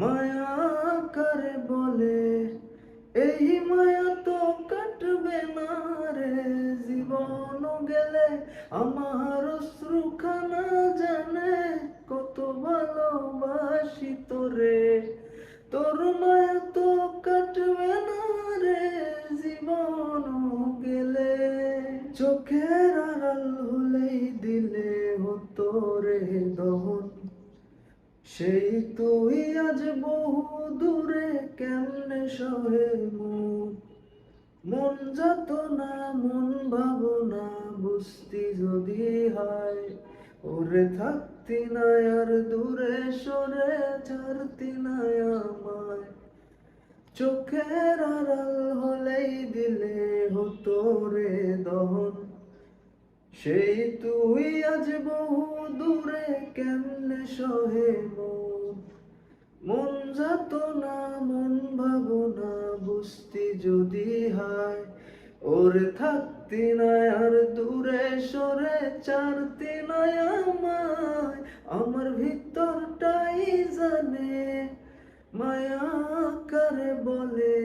মায়া কারে বলে, এই মায়া তো কাটবে না রে। জীবন গেলে আমার অশ্রুখানা জানে, কত ভালোবাসি তোরে। তোর মায়া তো কাটবে না রে, জীবন গেলে। চোখের আড়াল হলেই দিলে হতো রে দহন। সেই তুই আজ বহু দূরে কেমনে সহে মন মন যত না মন ভাবনা, বুঝতি যদি হয়, ওরে থাকতি না আর দূরে সরে ছাড়তি না আমায়। চোখের আড়াল হলেই দিলে হতো রে দহন। সেই তুই আজ বহু দূরে কেমনে সহে মন? যাত না, মন ভাবনা, বুঝতি যদি হয়, ওরে থাকতি না আর দূরে সরে চারতি না আমায়। আমার ভিতরটাই জানে, মায়া কারে বলে,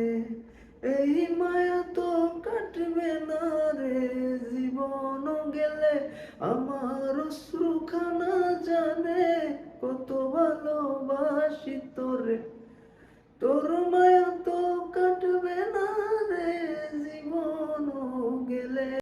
এই মায়া তো কাটবে না রে। জীবন গেলে আমার শ্রুখানা জানে কত ভালোবাসি তোরে। তোর